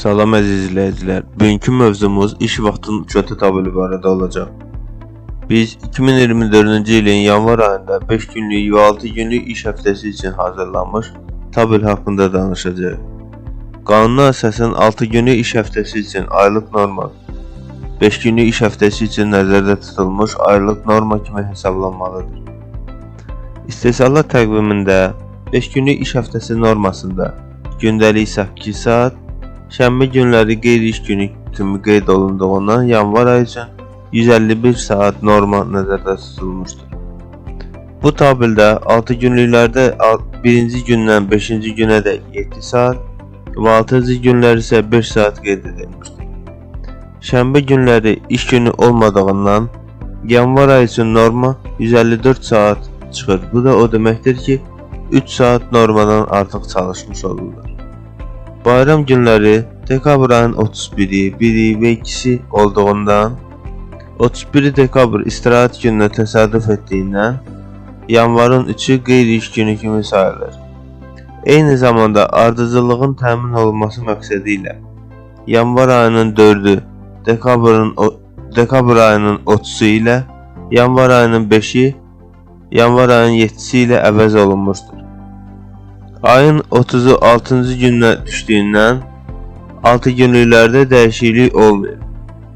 Salam əziz izləyicilər. Bugünkü mövzumuz iş vaxtının kötü tabeli barədə olacaq. Biz 2024-cü ilin yanvar ayında 5 günlük və 6 günlük iş həftəsi üçün hazırlanmış tabel haqqında danışacağıq. Qanuna əsasən 6 günlük iş həftəsi üçün aylıq norma 5 günlük iş həftəsi üçün nəzərdə tutulmuş aylıq norma kimi hesablanmalıdır. İstehsalat təqvimində 5 günlük iş həftəsi normasında gündəlik 8 saat, şənbə günləri qeyri-iş günü kimi qeyd olunduğundan yanvar ayı üçün 151 saat norma nəzərdə tutulmuşdur. Bu tabeldə 6 günlüklərdə 1-ci gündən 5-ci günədək 7 saat və 6-cı günlər isə 5 saat qeyd edilmişdir. Şənbə günləri iş günü olmadığından yanvar ayı üçün norma 154 saat çıxır. Bu da o deməkdir ki, 3 saat normadan artıq çalışmış olurlar. Bayram günləri dekabr ayının 31-i, 1-i və 2-si olduğundan 31 dekabr istirahət gününə təsadüf etdiyindən yanvarın 3-ü qeyri-iş günü kimi sayılır. Eyni zamanda ardıcıllığın təmin olunması məqsədi ilə yanvar ayının 4-ü dekabrın dekabr ayının 30-u ilə yanvar ayının 5-i yanvar ayının 7-si ilə əvəz olunmuşdur. Ayın 30-u 6-cı günə düşdüyündən 6 günlüklərdə dəyişiklik olmuyor.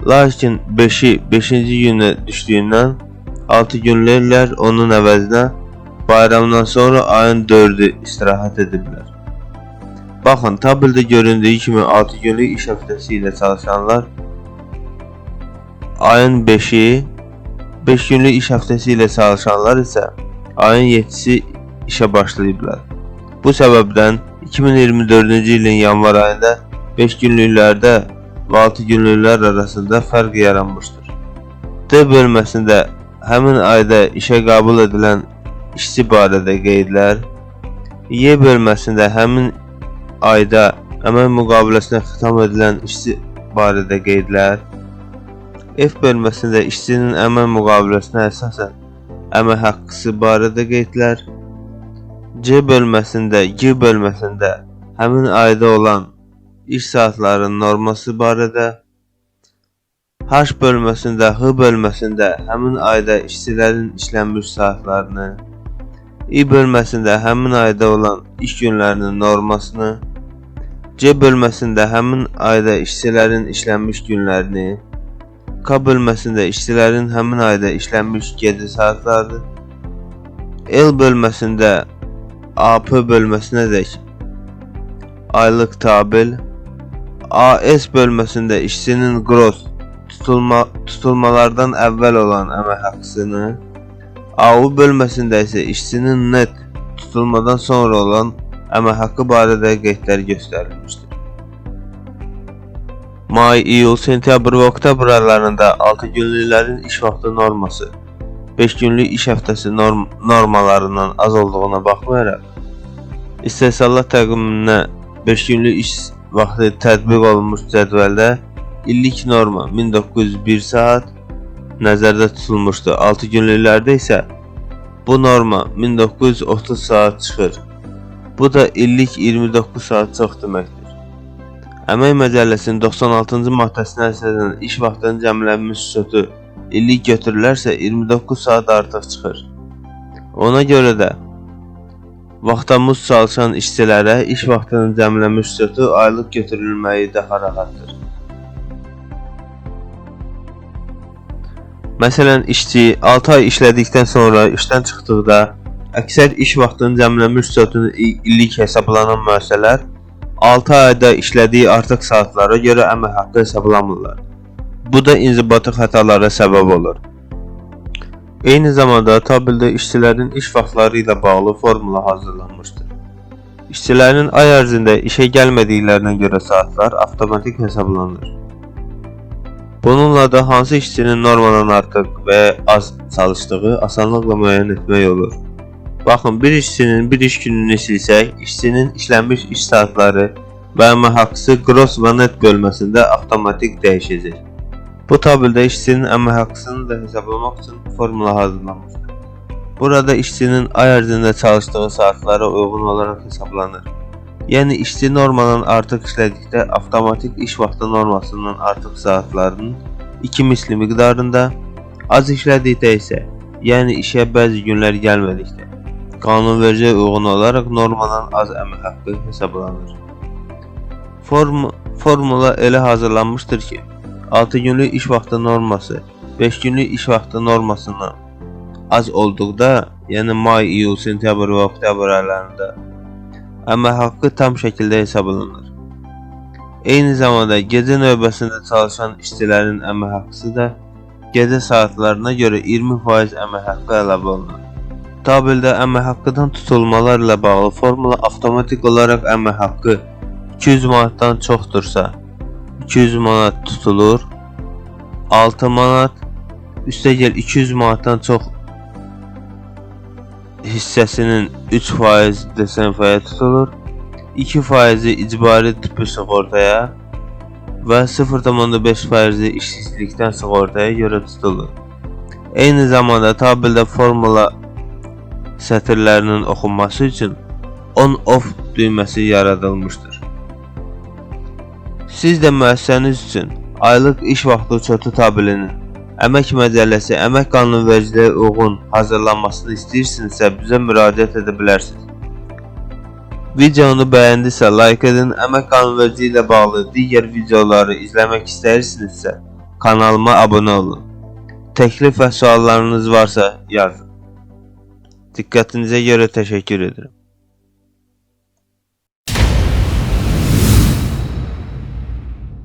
Lakin 5-i 5-ci günə düşdüyündən 6 günlüklər onun əvəzinə bayramdan sonra ayın 4-ü istirahət ediblər. Baxın, tabeldə göründüyü kimi 6 günlük iş həftəsi ilə çalışanlar ayın 5-i 5 günlük iş həftəsi ilə çalışanlar isə ayın 7-si işə başlayıblar. Bu səbəbdən 2024-cü ilin yanvar ayında 5 günlüklərdə və 6 günlüklər arasında fərq yaranmışdır. D bölməsində həmin ayda işə qəbul edilən işçi barədə qeydlər, Y bölməsində həmin ayda əmək müqaviləsinə xitam edilən işçi barədə qeydlər, F bölməsində işçinin əmək müqaviləsinə əsasən əmək haqqısı barədə qeydlər, C bölməsində, G bölməsində həmin ayda olan iş saatlarının norması barədə, H bölməsində, H bölməsində həmin ayda işçilərin işlənmiş saatlarını, İ bölməsində həmin ayda olan iş günlərinin normasını, C bölməsində həmin ayda işçilərin işlənmiş günlərini, K bölməsində işçilərin həmin ayda işlənmiş gecə saatlarını, L bölməsində AP bölməsinədək aylıq tabel, AS bölməsində işçinin gross tutulma tutulmalardan əvvəl olan əmək haqqısını, AU bölməsində isə işçinin net tutulmadan sonra olan əmək haqqı barədə qeydlər göstərilmişdir. May, iyul, sentyabr və oktyabr aylarında 6 günlüklərin iş vaxtı norması 5 günlük iş həftəsi norm normalarından az olduğuna baxmayaraq, istehsalat təqviminə 5 günlük iş vaxtı tətbiq olunmuş cədvəldə illik norma 1901 saat nəzərdə tutulmuşdu. 6 günlüklərdə isə bu norma 1930 saat çıxır. Bu da illik 29 saat çox deməkdir. Əmək Məcəlləsinin 96-cı maddəsinə əsasən iş vaxtının cəmlənmiş sötü illik götürülərsə 29 saat artıq çıxır. Ona görə də vaxtamız çalışan işçilərə iş vaxtının cəmlənmiş sötü aylıq götürülməyi daha rahatdır. Məsələn, işçi 6 ay işlədikdən sonra işdən çıxdıqda əksər iş vaxtının cəmlənmiş sötünü illik hesablanan müəssisələr 6 ayda işlədiyi artıq saatlara görə əmək haqqı hesablamırlar. Bu da inzibati xətalara səbəb olur. Eyni zamanda tabeldə işçilərin iş vaxtları ilə bağlı formula hazırlanmışdır. İşçilərin ay ərzində işə gəlmədiklərinə görə saatlar avtomatik hesablanır. Bununla da hansı işçinin normadan artıq və az çalışdığı asanlıqla müəyyən etmək olur. Baxın, bir işçinin bir iş gününü silsək, işçinin işlənmiş iş saatları və əmək haqqısı gross və net bölməsində avtomatik dəyişəcək. Bu tabeldə işçinin əmək haqqısını da hesablamaq üçün formula hazırlanmışdır. Burada işçinin ay ərzində çalışdığı saatlara uyğun olaraq hesablanır. Yəni işçi normadan artıq işlədikdə avtomatik iş vaxtı normasından artıq saatlarının 2 misli miqdarında, az işlədikdə isə, yəni işə bəzi günlər gəlmədikdə, qanunvericiyə uyğun olaraq normadan az əmək haqqı hesablanır. Form formula elə hazırlanmışdır ki, 6 günlük iş vaxtı norması 5 günlük iş vaxtı normasından az olduqda, yəni may, iyul, sentyabr və oktyabr aylarında əmək haqqı tam şəkildə hesablanır. Eyni zamanda gecə növbəsində çalışan işçilərin əmək haqqısı da gecə saatlarına görə 20% əmək haqqı əlavə olunur. Tabeldə əmək haqqıdan tutulmalar ilə bağlı formula avtomatik olaraq əmək haqqı 200 manatdan çoxdursa 200 manat tutulur. 6 manat üstəgəl 200 manatdan çox hissəsinin 3% desenfaya tutulur. 2%i icbari tüpü sığortaya və 0.5%i işsizlikdən sığortaya görə tutulur. Eyni zamanda tabeldə formula sətirlərinin oxunması üçün on-off düyməsi yaradılmışdır. Siz də müəssisəniz üçün aylıq iş vaxtı çotu tabelinin Əmək Məcəlləsi Əmək Qanunvericiliyə uyğun hazırlanmasını istəyirsinizsə bizə müraciət edə bilərsiniz. Videonu bəyəndisə like edin. Əmək qanunvericiliyi ilə bağlı digər videoları izləmək istəyirsinizsə kanalıma abunə olun. Təklif və suallarınız varsa yazın. Diqqətinizə görə təşəkkür edirəm.